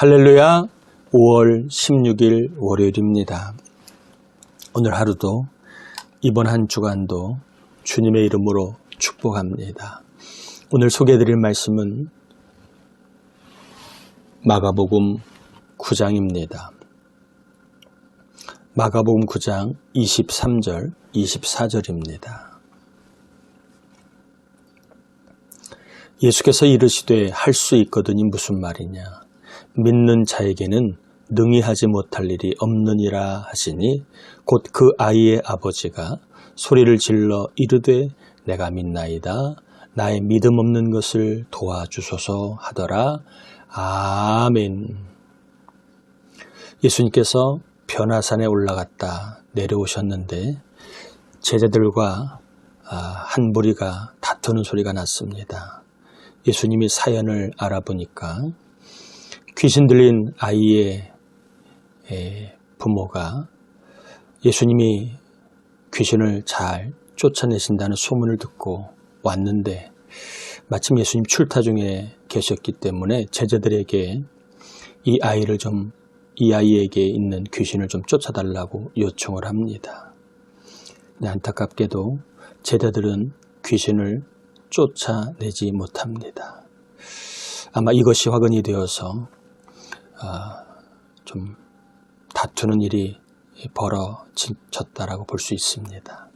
할렐루야 5월 16일 월요일입니다. 오늘 하루도 이번 한 주간도 주님의 이름으로 축복합니다. 오늘 소개해드릴 말씀은 마가복음 9장입니다. 마가복음 9장 23절, 24절입니다. 예수께서 이르시되 할 수 있거든이 무슨 말이냐 믿는 자에게는 능히 하지 못할 일이 없느니라 하시니 곧 그 아이의 아버지가 소리를 질러 이르되 내가 믿나이다. 나의 믿음 없는 것을 도와주소서 하더라. 아멘. 예수님께서 변화산에 올라갔다 내려오셨는데 제자들과 아, 한 무리가 다투는 소리가 났습니다. 예수님이 사연을 알아보니까 귀신 들린 아이의 부모가 예수님이 귀신을 잘 쫓아내신다는 소문을 듣고 왔는데 마침 예수님 출타 중에 계셨기 때문에 제자들에게 이 아이를 좀, 이 아이에게 있는 귀신을 좀 쫓아달라고 요청을 합니다. 안타깝게도 제자들은 귀신을 쫓아내지 못합니다. 아마 이것이 화근이 되어서 아, 좀 다투는 일이 벌어졌다라고 볼 수 있습니다.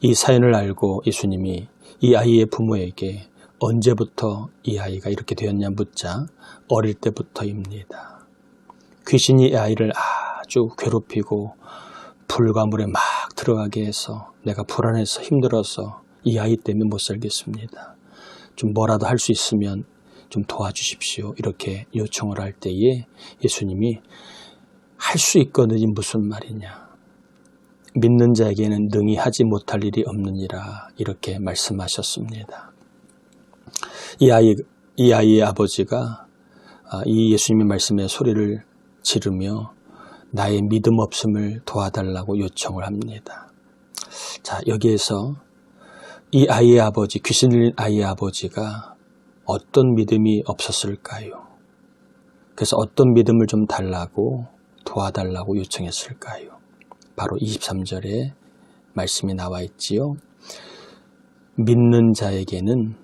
이 사연을 알고 예수님이 이 아이의 부모에게 언제부터 이 아이가 이렇게 되었냐 묻자 어릴 때부터입니다. 귀신이 이 아이를 아주 괴롭히고 불과 물에 막 들어가게 해서 내가 불안해서 힘들어서 이 아이 때문에 못 살겠습니다. 좀 뭐라도 할 수 있으면 좀 도와주십시오. 이렇게 요청을 할 때에 예수님이 할 수 있거든요. 무슨 말이냐. 믿는 자에게는 능히 하지 못할 일이 없느니라. 이렇게 말씀하셨습니다. 이 아이, 이 아이의 아버지가 아, 이 예수님의 말씀에 소리를 지르며 나의 믿음 없음을 도와달라고 요청을 합니다. 자, 여기에서 이 아이의 아버지, 귀신 들린 아이의 아버지가 어떤 믿음이 없었을까요? 그래서 어떤 믿음을 좀 달라고 도와달라고 요청했을까요? 바로 23절에 말씀이 나와 있지요. 믿는 자에게는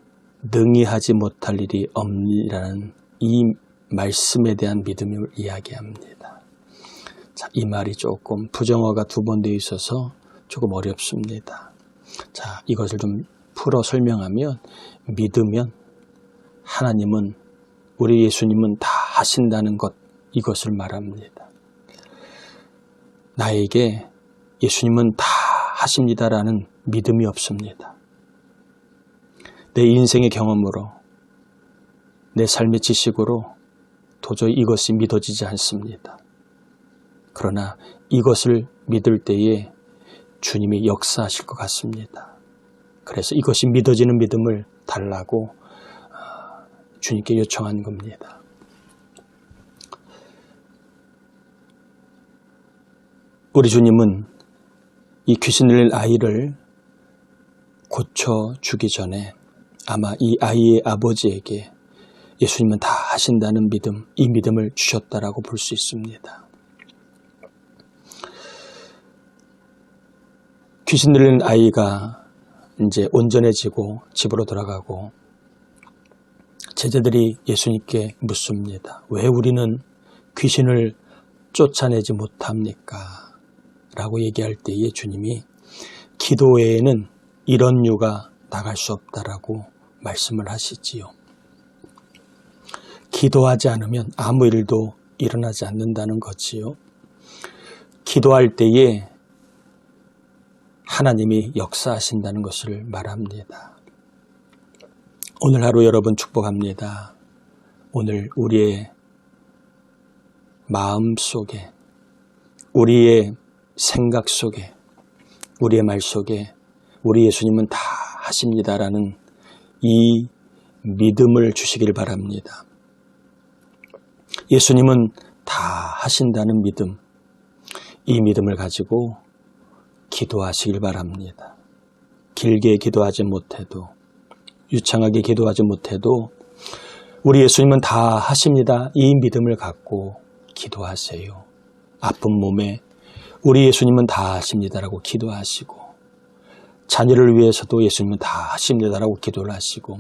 능히 하지 못할 일이 없니라는 이 말씀에 대한 믿음을 이야기합니다. 자, 이 말이 조금 부정어가 두 번 되어 있어서 조금 어렵습니다. 자, 이것을 좀 풀어 설명하면 믿으면 하나님은 우리 예수님은 다 하신다는 것 이것을 말합니다. 나에게 예수님은 다 하십니다라는 믿음이 없습니다. 내 인생의 경험으로 내 삶의 지식으로 도저히 이것이 믿어지지 않습니다. 그러나 이것을 믿을 때에 주님이 역사하실 것 같습니다. 그래서 이것이 믿어지는 믿음을 달라고 어, 주님께 요청한 겁니다. 우리 주님은 이 귀신 들린 아이를 고쳐주기 전에 아마 이 아이의 아버지에게 예수님은 다 하신다는 믿음, 이 믿음을 주셨다라고 볼 수 있습니다. 귀신 들린 아이가 이제 온전해지고 집으로 돌아가고 제자들이 예수님께 묻습니다. 왜 우리는 귀신을 쫓아내지 못합니까? 라고 얘기할 때에 주님이 기도 외에는 이런 유가 나갈 수 없다라고 말씀을 하시지요. 기도하지 않으면 아무 일도 일어나지 않는다는 거지요. 기도할 때에 하나님이 역사하신다는 것을 말합니다. 오늘 하루 여러분 축복합니다. 오늘 우리의 마음 속에, 우리의 생각 속에, 우리의 말 속에 우리 예수님은 다 하십니다라는 이 믿음을 주시길 바랍니다. 예수님은 다 하신다는 믿음, 이 믿음을 가지고 기도하시길 바랍니다. 길게 기도하지 못해도 유창하게 기도하지 못해도 우리 예수님은 다 하십니다. 이 믿음을 갖고 기도하세요. 아픈 몸에 우리 예수님은 다 하십니다라고 기도하시고 자녀를 위해서도 예수님은 다 하십니다라고 기도를 하시고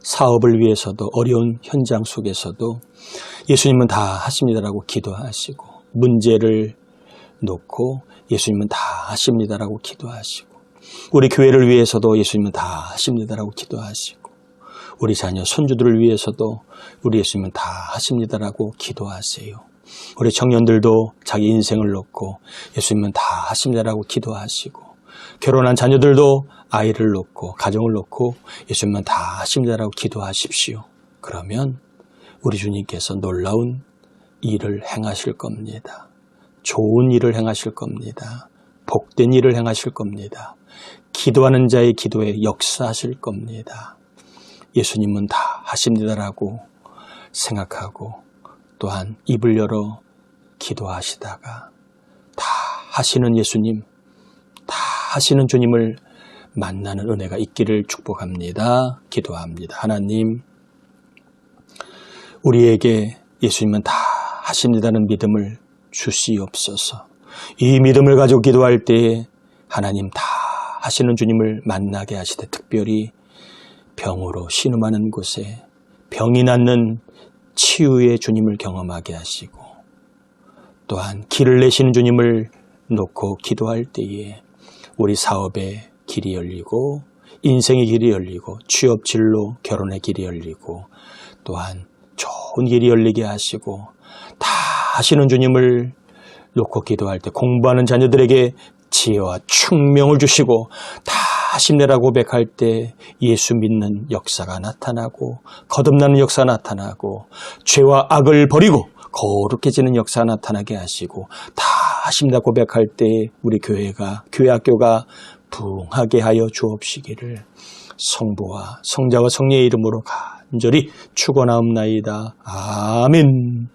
사업을 위해서도 어려운 현장 속에서도 예수님은 다 하십니다라고 기도하시고 문제를 놓고 예수님은 다 하십니다라고 기도하시고 우리 교회를 위해서도 예수님은 다 하십니다라고 기도하시고 우리 자녀 손주들을 위해서도 우리 예수님은 다 하십니다라고 기도하세요. 우리 청년들도 자기 인생을 놓고 예수님은 다 하십니다라고 기도하시고 결혼한 자녀들도 아이를 놓고 가정을 놓고 예수님은 다 하십니다라고 기도하십시오. 그러면 우리 주님께서 놀라운 일을 행하실 겁니다. 좋은 일을 행하실 겁니다. 복된 일을 행하실 겁니다. 기도하는 자의 기도에 역사하실 겁니다. 예수님은 다 하십니다라고 생각하고 또한 입을 열어 기도하시다가 다 하시는 예수님, 다 하시는 주님을 만나는 은혜가 있기를 축복합니다. 기도합니다. 하나님, 우리에게 예수님은 다 하십니다는 믿음을 주시옵소서. 이 믿음을 가지고 기도할 때에 하나님 다 하시는 주님을 만나게 하시되 특별히 병으로 신음하는 곳에 병이 낫는 치유의 주님을 경험하게 하시고 또한 길을 내시는 주님을 놓고 기도할 때에 우리 사업의 길이 열리고 인생의 길이 열리고 취업 진로 결혼의 길이 열리고 또한 좋은 길이 열리게 하시고 다 하시는 주님을 놓고 기도할 때 공부하는 자녀들에게 지혜와 충명을 주시고 다 하심내라 고백할 때 예수 믿는 역사가 나타나고 거듭나는 역사가 나타나고 죄와 악을 버리고 거룩해지는 역사가 나타나게 하시고 다 하십니다 고백할 때 우리 교회가 교회 학교가 부흥하게 하여 주옵시기를 성부와 성자와 성령의 이름으로 간절히 축원하옵나이다. 아멘.